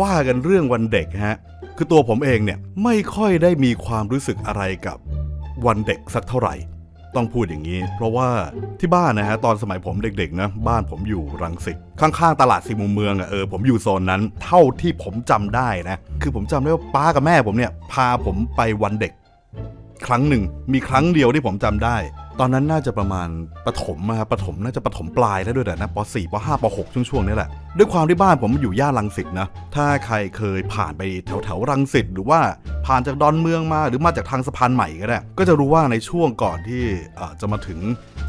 ว่ากันเรื่องวันเด็กฮะ คือตัวผมเองเนี่ยไม่ค่อยได้มีความรู้สึกอะไรกับวันเด็กสักเท่าไหร่ ต้องพูดอย่างนี้ เพราะว่าที่บ้านนะฮะตอนสมัยผมเด็กๆนะบ้านผมอยู่รังสิตข้างๆตลาดสีมุมเมืองอะเออผมอยู่โซนนั้น เท่าที่ผมจำได้นะ คือผมจำได้ว่าป้ากับแม่ผมเนี่ยพาผมไปวันเด็ก ครั้งหนึ่งมีครั้งเดียวที่ผมจำได้ ตอนนั้นน่าจะประมาณประถมอะครับประถมน่าจะประถมปลายแล้วด้วยแหละนะป .4 ป .5 ป .6 ช่วงช่วงๆนี้แหละ ด้วยความที่บ้านผมอยู่ย่านรังสิตนะ ถ้าใครเคยผ่านไปแถวแถวๆรังสิตหรือว่าผ่านจากดอนเมืองมาหรือมาจากทางสะพานใหม่ก็ได้ ก็จะรู้ว่าในช่วงก่อนที่จะมาถึง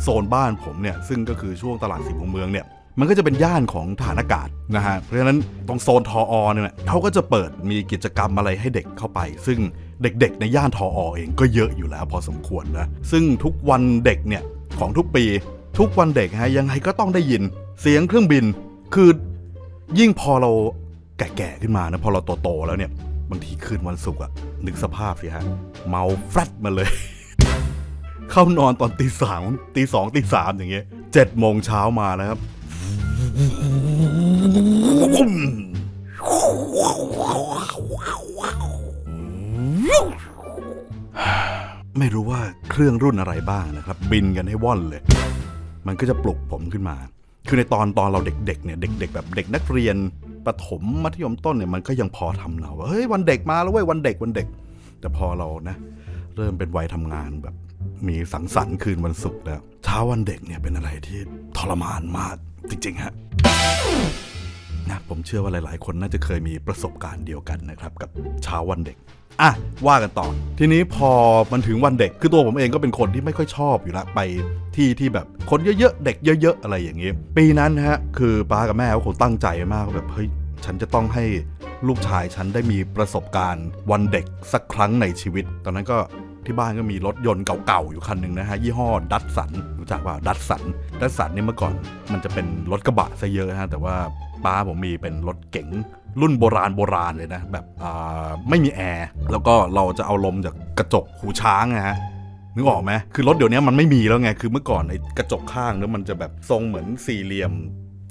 โซนบ้านผมเนี่ย ซึ่งก็คือช่วงตลาดสีมุมเมืองเนี่ยมันก็จะเป็นย่านของฐานอากาศนะฮะ เพราะฉะนั้นตรงโซนทออเนี่ยเขาก็จะเปิดมีกิจกรรมอะไรให้เด็กเข้าไป ซึ่ง เด็กๆ ในย่านทออเองก็เยอะอยู่แล้วพอสมควรนะ ซึ่งทุกวันเด็กเนี่ยของทุกปี ทุกวันเด็กฮะยังไงก็ต้องได้ยิน เสียงเครื่องบิน คือยิ่งพอเราแก่ๆขึ้นมานะพอเราโตๆแล้วเนี่ย บางทีคืนวันศุกร์อะนึกสภาพสิฮะ เมาแฟรดมาเลย เข้านอนตอนตีสามตีสองตีสามอย่างเงี้ยเจ็ดโมงเช้ามาแล้วครับ ไม่รู้ว่าเครื่องรุ่นอะไรบ้างนะครับ บินกันให้ว่อนเลย มันก็จะปลุกผมขึ้นมา คือในตอนตอนเราเด็กๆเนี่ยเด็ก ๆ แบบเด็กนักเรียนประถมมัธยมต้นเนี่ยมันก็ยังพอทำเราว่าเฮ้ยวันเด็กมาแล้วเว้ยวันเด็กวันเด็ก แต่พอเรานะ เริ่มเป็นวัยทำงานแบบ มีสังสรรค์คืนวันศุกร์แล้วเช้าวันเด็กเนี่ยเป็นอะไรที่ทรมานมากจริงๆฮะ นะผมเชื่อว่าหลาย ๆ คนน่าจะเคยมีประสบการณ์เดียวกันนะครับกับเช้าวันเด็กอะว่ากันต่อ ทีนี้พอมันถึงวันเด็กคือตัวผมเองก็เป็นคนที่ไม่ค่อยชอบอยู่ละไปที่ที่แบบคนเยอะๆเด็กเยอะๆอะไรอย่างนี้ ปีนั้นนะฮะคือป้ากับแม่ก็คงตั้งใจมากว่าแบบเฮ้ยฉันจะต้องให้ลูกชายฉันได้มีประสบการณ์วันเด็กสักครั้งในชีวิต ตอนนั้นก็ที่บ้านก็มีรถยนต์เก่าๆ อยู่คันหนึ่งนะฮะ ยี่ห้อดัตสันรู้จักเปล่าดัตสันดัตสันนี่เมื่อก่อนมันจะเป็นรถกระบะซะเยอะฮะแต่ว่า ป้าผมมีเป็นรถเก๋งรุ่นโบราณโบราณเลยนะ แบบไม่มีแอร์แล้วก็เราจะเอาลมจากกระจกหูช้างนะฮะนึกออกไหมคือรถเดี๋ยวนี้มันไม่มีแล้วไง คือเมื่อก่อนไอ้กระจกข้างเนี่ยมันจะแบบทรงเหมือนสี่เหลี่ยม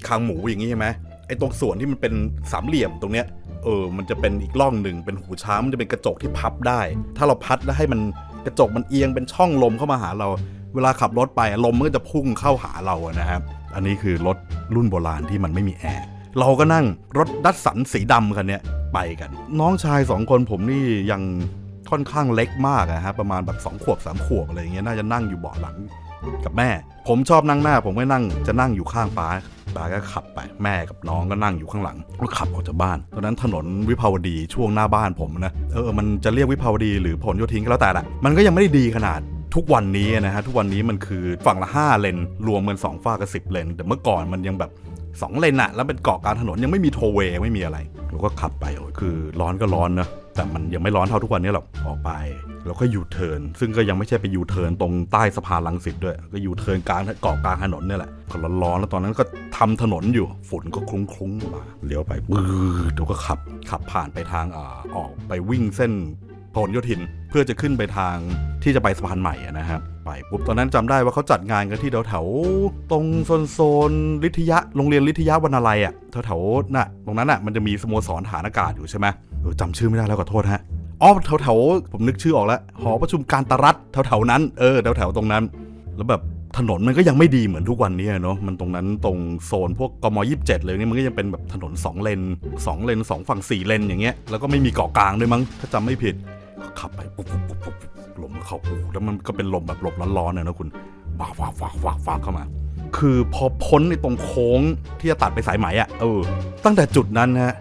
คางหมูอย่างนี้ใช่ไหมไอ้ตรงส่วนที่มันเป็นสามเหลี่ยมตรงเนี้ยเออ มันจะเป็นอีกร่องหนึ่งเป็นหูช้างมันจะเป็นกระจกที่พับได้ ถ้าเราพัดแล้วให้มันกระจกมันเอียงเป็นช่องลมเข้ามาหาเรา เวลาขับรถไปลมมันก็จะพุ่งเข้าหาเราอะนะครับ อันนี้คือรถรุ่นโบราณที่มันไม่มีแอร์ เราก็นั่งรถดัตสันสีดำคันนี้ไปกัน น้องชายสองคนผมนี่ยังค่อนข้างเล็กมากอะฮะประมาณแบบสองขวบสามขวบอะไรอย่างเงี้ยน่าจะนั่งอยู่เบาะหลังกับแม่ ผมชอบนั่งหน้า ผมก็นั่งจะนั่งอยู่ข้างป้าป้าก็ขับไป แม่กับน้องก็นั่งอยู่ข้างหลังก็ขับออกจากบ้านตอนนั้นถนนวิภาวดีช่วงหน้าบ้านผมนะเออมันจะเรียกวิภาวดีหรือผลโยธินก็แล้วแต่แหละมันก็ยังไม่ได้ดีขนาดทุกวันนี้นะฮะทุกวันนี้มันคือฝั่งละ 5 เลนรวมกัน2ฝ้ากกับ10เลนแต่เมื่อก่อนมันยังแบบ 2 เลนอะแล้วเป็นเกาะกลางถนนยังไม่มีโทเวย์ไม่มีอะไรเราก็ขับไปโอ้ยคือร้อนก็ร้อนนะแต่มันยังไม่ร้อนเท่าทุกวันนี้หรอกออกไปแล้วก็ยูเทิร์นซึ่งก็ยังไม่ใช่ไปยูเทิร์นตรงใต้สะพานลังสิตด้วย ก็ยูเทิร์นกลางเกาะกลางถนนเนี่ยแหละก็ร้อนๆแล้วตอนนั้นก็ทำถนนอยู่ฝุ่นก็คลุ้งๆมาเลี้ยวไปปื๊ดแล้วก็ขับขับผ่านไปทางอ่าออกไปวิ่งเส้นพหลโยธินเพื่อจะขึ้นไปทางที่จะไปสะพานใหม่นะครับ ไปปุ๊บตอนนั้นจำได้ว่าเขาจัดงานกันที่แถวแถวๆตรงโซนโซนลิทยะโรงเรียนลิทยะวรรณาลัยอะแถวแถวๆน่ะตรงนั้นอะมันจะมีสโมสรฐานอากาศอยู่ใช่ไหมจำชื่อไม่ได้แล้วขอโทษฮะอ๋อแถวแถวๆผมนึกชื่อออกแล้วหอประชุมการตรัฐแถวแถวๆนั้นเออแถวแถวๆตรงนั้น แล้วแบบถนนมันก็ยังไม่ดีเหมือนทุกวันนี้เนาะมันตรงนั้นตรงโซนพวกกมยี่สิบเจ็ดเลยนี่มันก็ยังเป็นแบบถนนสองเลนสองเลนสองฝั่งสี่เลนอย่างเงี้ยแล้วก็ไม่มีเกาะกลางด้วยมั้งถ้าจำไม่ผิด ขับไปปุ๊บปุ๊บปุ๊บปุ๊บลมเข้าหูแล้วมันก็เป็นลมแบบลมร้อนๆเนะนะคุณวากวากวากวากวากเข้ามา คือพอพ้นในตรงโค้งที่จะตัดไปสายไหมอะเออ ตั้งแต่จุดนั้นนะฮะ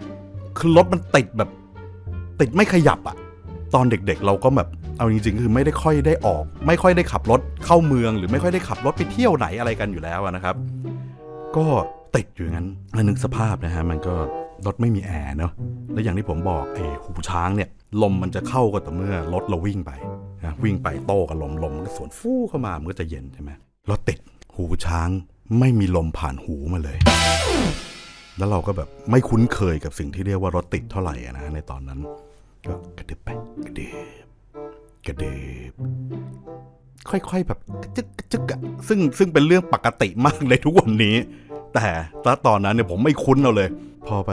คือรถมันติดแบบ ติดไม่ขยับอะ ตอนเด็กๆ เราก็แบบเอาจริงๆคือไม่ได้ค่อยได้ออก ไม่ค่อยได้ขับรถเข้าเมือง หรือไม่ค่อยได้ขับรถไปเที่ยวไหนอะไรกันอยู่แล้วนะครับ ก็ติดอยู่งั้นแล้วนึกสภาพนะฮะมันก็รถไม่มีแอร์เนาะแล้วอย่างที่ผมบอกไอ้หูช้างเนี่ย ลมมันจะเข้าก็ต่อเมื่อรถเราวิ่งไปนะวิ่งไปโต้กับลมลมมันก็สวนฟู่เข้ามามันก็จะเย็นใช่ไหมรถติดหูช้างไม่มีลมผ่านหูมาเลย แล้วเราก็แบบไม่คุ้นเคยกับสิ่งที่เรียกว่ารถติดเท่าไหร่นะในตอนนั้นก็กระดึบไปกระดึบกระดึบค่อยๆแบบกระจึกกระจึกซึ่งซึ่งเป็นเรื่องปกติมากเลยทุกวันนี้ แต่ตอนนั้นเนี่ยผมไม่คุ้นเอาเลย พอไป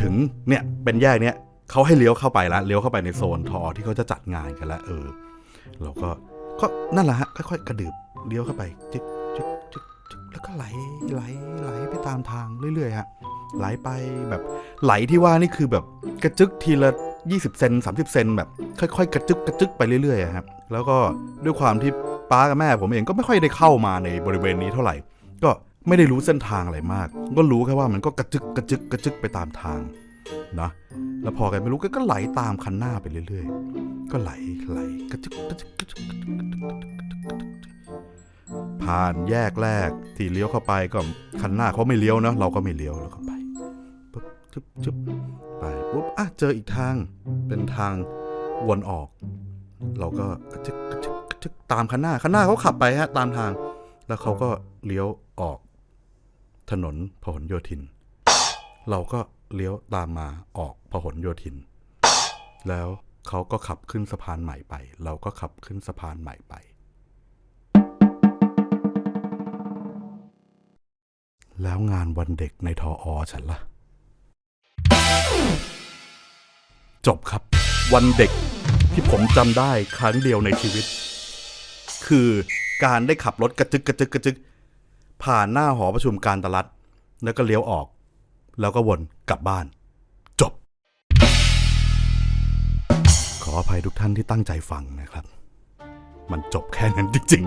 ถึงเนี่ยเป็นแยกเนี้ย เขาให้เลี้ยวเข้าไปละเลี้ยวเข้าไปในโซนทอที่เขาจะจัดงานกันละเออ เราก็ก็นั่นแหละฮะค่อยๆกระดืบเลี้ยวเข้าไปจึ๊กจึ๊กจึ๊กจึ๊กแล้วก็ไหลไหลไหลไปตามทางเรื่อยๆฮะไหลไปแบบไหลที่ว่านี่คือแบบกระจึกทีละ 20 เซน30 เซนแบบ ค่อย ๆ กระจึกกระจึกไปเรื่อยๆอะครับแล้วก็ด้วยความที่ป้ากับแม่ผมเองก็ไม่ค่อยได้เข้ามาในบริเวณนี้เท่าไหร่ ก็ไม่ได้รู้เส้นทางอะไรมาก ก็รู้แค่ว่ามันก็กระจึกกระจึกกระจึกไปตามทาง นะแล้วพอแกไม่รู้แกก็ไหลตามคันหน้าไปเรื่อยๆ ก็ไหลไหลกระจึกกระจึกกระจึกผ่านแยกแรกที่เลี้ยวเข้าไปก็คันหน้าเขาไม่เลี้ยวนะเราก็ไม่เลี้ยวแล้วก็ไปปุ๊บจึ๊บจึ๊บไปปุ๊บอะเจออีกทางเป็นทางวนออก เราก็กระจึกกระจึกกระจึกตามคันหน้าคันหน้าเขาขับไปฮะตามทาง แล้วเขาก็เลี้ยวออก ถนนพหลโยธิน เราก็ เลี้ยวตามมาออกพหลโยธิน แล้วเขาก็ขับขึ้นสะพานใหม่ไป เราก็ขับขึ้นสะพานใหม่ไป แล้วงานวันเด็กในทออฉันล่ะ จบครับ วันเด็กที่ผมจำได้ครั้งเดียวในชีวิต คือการได้ขับรถกระจึกกระจึกกระจึกผ่านหน้าหอประชุมการตลัดแล้วก็เลี้ยวออก แล้วก็วนกลับบ้าน จบ ขออภัยทุกท่านที่ตั้งใจฟังนะครับ มันจบแค่นั้นจริง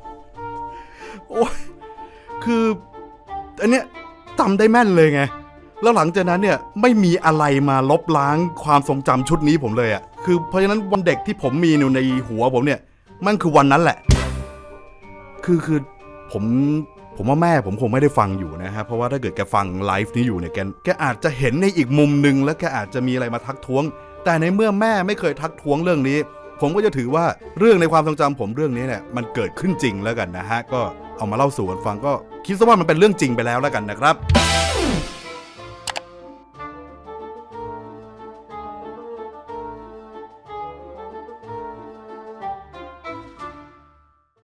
ๆ โอ้ยคือ อันเนี้ยจำได้แม่นเลยไง แล้วหลังจากนั้นเนี่ยไม่มีอะไรมาลบล้างความทรงจำชุดนี้ผมเลยอะ่ะ คือเพราะฉะนั้นวันเด็กที่ผมมีอยู่ในหัวผมเนี่ย มันคือวันนั้นแหละ คือคือผม ผมว่าแม่ผมคงไม่ได้ฟังอยู่นะฮะเพราะว่าถ้าเกิดแกฟังไลฟ์นี้อยู่เนี่ยแกแกอาจจะเห็นในอีกมุมหนึ่งและแกอาจจะมีอะไรมาทักท้วง แต่ในเมื่อแม่ไม่เคยทักท้วงเรื่องนี้ ผมก็จะถือว่าเรื่องในความทรงจำผมเรื่องนี้เนี่ยมันเกิดขึ้นจริงแล้วกันนะฮะก็เอามาเล่าสู่กันฟังก็คิดซะว่ามันเป็นเรื่องจริงไปแล้วแล้วกันนะครับ